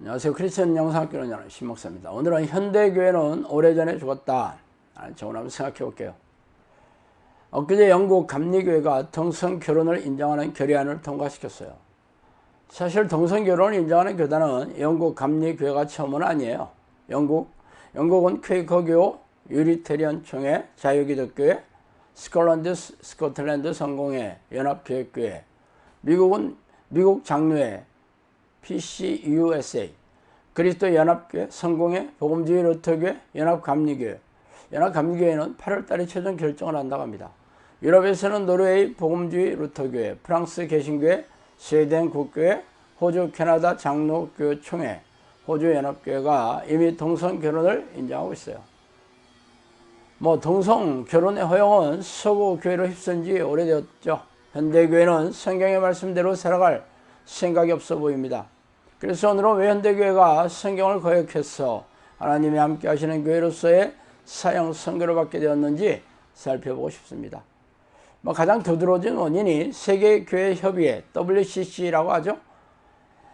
안녕하세요. 크리스천 영상학교는 여는 신목사입니다. 오늘은 현대교회는 오래전에 죽었다. 저걸 한번 생각해 볼게요. 엊그제 영국 감리교회가 동성 결혼을 인정하는 결의안을 통과시켰어요. 사실 동성 결혼을 인정하는 교단은 영국 감리교회가 처음은 아니에요. 영국, 영국은 퀘이커교, 유리테리언 총회, 자유기독교회, 스콜란드, 스코틀랜드 성공회, 연합교회교회, 미국은 미국 장로회, PCUSA, 그리스도 연합교회, 성공회, 복음주의 루터교회, 연합감리교회. 연합감리교회는 8월달에 최종 결정을 한다고 합니다. 유럽에서는 노르웨이 복음주의 루터교회, 프랑스 개신교회, 스웨덴 국교회, 호주 캐나다 장로교회 총회, 호주 연합교회가 이미 동성 결혼을 인정하고 있어요. 뭐 동성 결혼의 허용은 서구 교회로 휩쓴 지 오래되었죠. 현대 교회는 성경의 말씀대로 살아갈 생각이 없어 보입니다. 그래서 오늘은 왜 현대교회가 성경을 거역해서 하나님이 함께 하시는 교회로서의 사형 선교를 받게 되었는지 살펴보고 싶습니다. 뭐 가장 두드러진 원인이 세계교회협의회 WCC라고 하죠.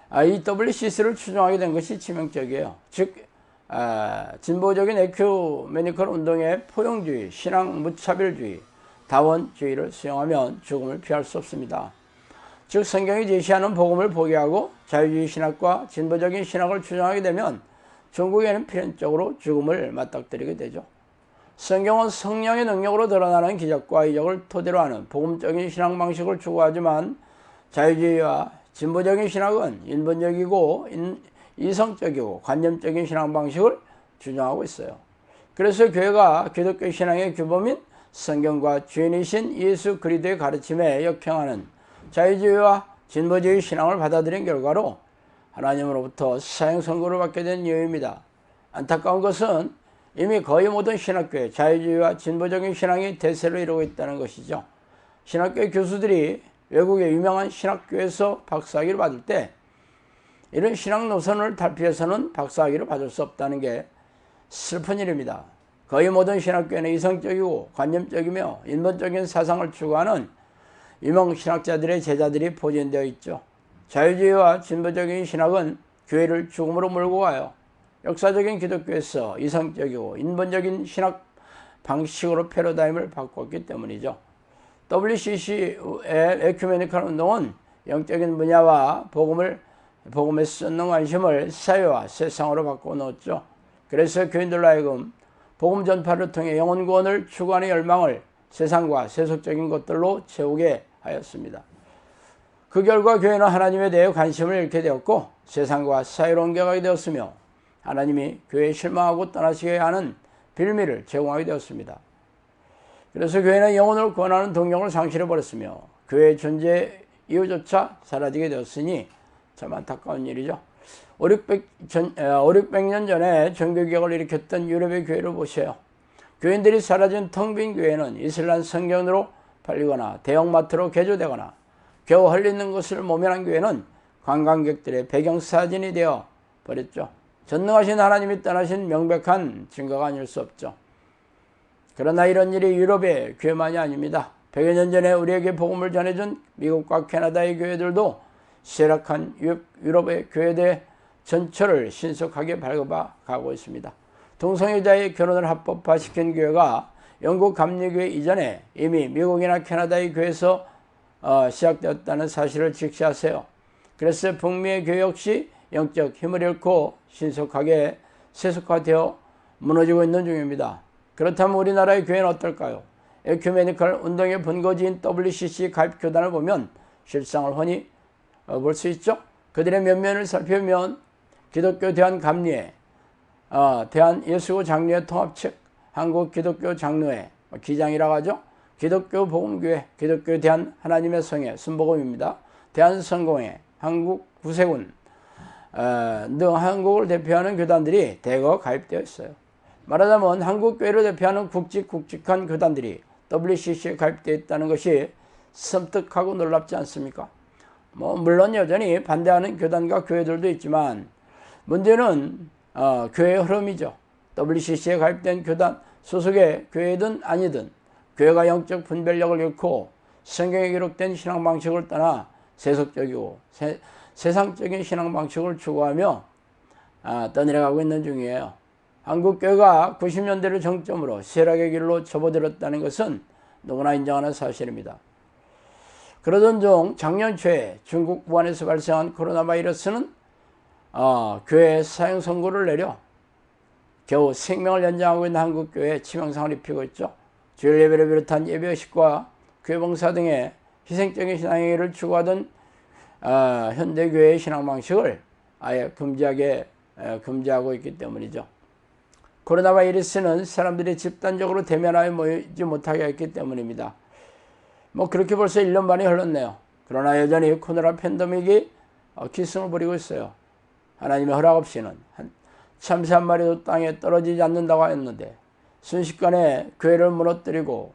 아, 이 WCC를 추종하게 된 것이 치명적이에요. 즉 아, 진보적인 에큐메니컬 운동의 포용주의, 신앙 무차별주의, 다원주의를 수용하면 죽음을 피할 수 없습니다. 즉 성경이 제시하는 복음을 포기하고 자유주의 신학과 진보적인 신학을 추종하게 되면 종국에는 필연적으로 죽음을 맞닥뜨리게 되죠. 성경은 성령의 능력으로 드러나는 기적과 이적을 토대로 하는 복음적인 신앙 방식을 추구하지만 자유주의와 진보적인 신학은 인본적이고 이성적이고 관념적인 신앙 방식을 주장하고 있어요. 그래서 교회가 기독교 신앙의 규범인 성경과 주인이신 예수 그리스도의 가르침에 역행하는 자유주의와 진보주의 신앙을 받아들인 결과로 하나님으로부터 사형 선고를 받게 된 이유입니다. 안타까운 것은 이미 거의 모든 신학교에 자유주의와 진보적인 신앙이 대세를 이루고 있다는 것이죠. 신학교 교수들이 외국의 유명한 신학교에서 박사학위를 받을 때 이런 신앙 노선을 탈피해서는 박사학위를 받을 수 없다는 게 슬픈 일입니다. 거의 모든 신학교에는 이성적이고 관념적이며 인본적인 사상을 추구하는 유명 신학자들의 제자들이 포진되어 있죠. 자유주의와 진보적인 신학은 교회를 죽음으로 몰고 가요. 역사적인 기독교에서 이성적이고 인본적인 신학 방식으로 패러다임을 바꿨기 때문이죠. WCC의 에큐메니컬 운동은 영적인 분야와 복음을 복음에 쏟는 관심을 사회와 세상으로 바꿔 놓았죠. 그래서 교인들로 하여금 복음 전파를 통해 영혼 구원을 추구하는 열망을 세상과 세속적인 것들로 채우게 하였습니다. 그 결과 교회는 하나님에 대해 관심을 잃게 되었고 세상과 사회로 옮겨가게 되었으며 하나님이 교회에 실망하고 떠나시게 하는 빌미를 제공하게 되었습니다. 그래서 교회는 영혼을 구원하는 동력을 상실해 버렸으며 교회의 존재 이유조차 사라지게 되었으니 참 안타까운 일이죠. 5, 600, 전, 5, 600년 전에 종교개혁을 일으켰던 유럽의 교회를 보세요. 교인들이 사라진 텅 빈 교회는 이슬람 성경으로 팔리거나 대형마트로 개조되거나 겨우 헐리는 것을 모면한 교회는 관광객들의 배경사진이 되어 버렸죠. 전능하신 하나님이 떠나신 명백한 증거가 아닐 수 없죠. 그러나 이런 일이 유럽의 교회만이 아닙니다. 100여 년 전에 우리에게 복음을 전해준 미국과 캐나다의 교회들도 쇠락한 유럽의 교회대 전철을 신속하게 밟아 가고 있습니다. 동성애자의 결혼을 합법화시킨 교회가 영국 감리교회 이전에 이미 미국이나 캐나다의 교회에서 어, 시작되었다는 사실을 직시하세요. 그래서 북미의 교회 역시 영적 힘을 잃고 신속하게 세속화되어 무너지고 있는 중입니다. 그렇다면 우리나라의 교회는 어떨까요? 에큐메니컬 운동의 본거지인 WCC 가입 교단을 보면 실상을 훤히 어, 볼수 있죠. 그들의 면면을 살펴보면 기독교 대한 감리회, 어, 대한 예수 장로회 통합 측, 한국 기독교 장로회, 뭐 기장이라고 하죠. 기독교 복음교회, 기독교 대한 하나님의 성회, 순복음입니다. 대한성공회, 한국 구세군 어, 등 한국을 대표하는 교단들이 대거 가입되어 있어요. 말하자면 한국 교회를 대표하는 굵직굵직한 교단들이 WCC에 가입되어 있다는 것이 섬뜩하고 놀랍지 않습니까? 뭐 물론 여전히 반대하는 교단과 교회들도 있지만 문제는 어, 교회의 흐름이죠. WCC에 가입된 교단 소속의 교회든 아니든 교회가 영적 분별력을 잃고 성경에 기록된 신앙 방식을 떠나 세속적이고 세, 세상적인 신앙 방식을 추구하며 아, 떠내려가고 있는 중이에요. 한국 교회가 90년대를 정점으로 쇠락의 길로 접어들었다는 것은 누구나 인정하는 사실입니다. 그러던 중 작년 초에 중국 wuhan에서 발생한 코로나 바이러스는 어, 교회 사형 선고를 내려 겨우 생명을 연장하고 있는 한국 교회에 치명상을 입히고 있죠. 주일 예배를 비롯한 예배의식과 교회 봉사 등의 희생적인 신앙행위를 추구하던 어, 현대 교회의 신앙 방식을 아예 금지하게 에, 금지하고 있기 때문이죠. 코로나 바이러스는 사람들이 집단적으로 대면하여 모이지 못하게 했기 때문입니다. 뭐 그렇게 벌써 1년 반이 흘렀네요. 그러나 여전히 코로나 팬데믹이 어, 기승을 부리고 있어요. 하나님의 허락 없이는 한 참새 한 마리도 땅에 떨어지지 않는다고 하였는데 순식간에 교회를 무너뜨리고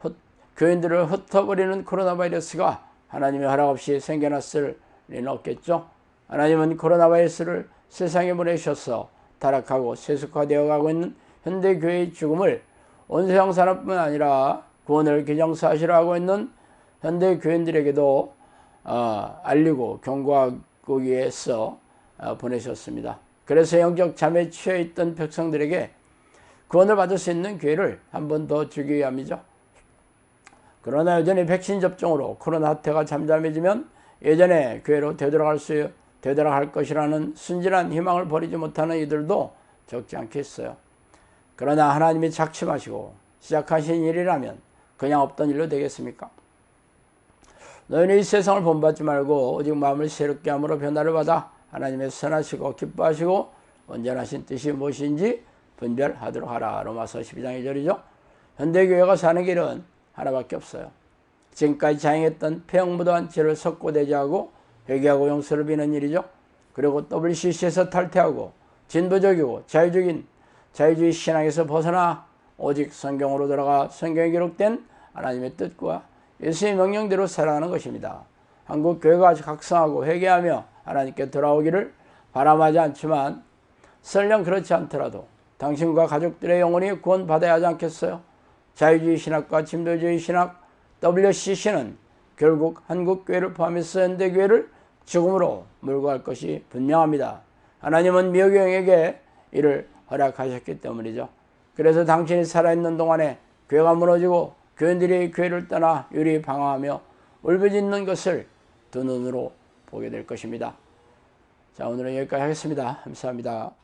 흩, 교인들을 흩어버리는 코로나 바이러스가 하나님의 허락 없이 생겨났을 리는 없겠죠. 하나님은 코로나 바이러스를 세상에 보내셔서 타락하고 세속화되어 가고 있는 현대 교회의 죽음을 온 세상 산업뿐 아니라 구원을 기정사실화 하고 있는 현대 교인들에게도 어, 알리고 경고하기 위해서 어, 보내셨습니다. 그래서 영적 잠에 취해 있던 백성들에게 구원을 받을 수 있는 기회를 한 번 더 주기 위함이죠. 그러나 여전히 백신 접종으로 코로나 사태가 잠잠해지면 예전에 교회로 되돌아갈 수 되돌아갈 것이라는 순진한 희망을 버리지 못하는 이들도 적지 않겠어요. 그러나 하나님이 작심하시고 시작하신 일이라면 그냥 없던 일로 되겠습니까? 너희는 이 세상을 본받지 말고 오직 마음을 새롭게 함으로 변화를 받아 하나님의 선하시고 기뻐하시고 온전하신 뜻이 무엇인지 분별하도록 하라. 로마서 12장 2절이죠. 현대교회가 사는 길은 하나밖에 없어요. 지금까지 자행했던 폐영무도한 죄를 석고대죄하고 회개하고 용서를 비는 일이죠. 그리고 WCC에서 탈퇴하고 진보적이고 자유적인 자유주의 신앙에서 벗어나 오직 성경으로 들어가 성경에 기록된 하나님의 뜻과 예수의 명령대로 살아가는 것입니다. 한국 교회가 각성하고 회개하며 하나님께 돌아오기를 바람하지 않지만 설령 그렇지 않더라도 당신과 가족들의 영혼이 구원받아야 하지 않겠어요? 자유주의 신학과 진보주의 신학 WCC는 결국 한국교회를 포함해서 현대교회를 죽음으로 몰고 갈 것이 분명합니다. 하나님은 미호경에게 이를 허락하셨기 때문이죠. 그래서 당신이 살아있는 동안에 교회가 무너지고 교인들이 교회를 떠나 유리 방황하며 울부짖는 것을 두 눈으로 보게 될 것입니다. 자, 오늘은 여기까지 하겠습니다. 감사합니다.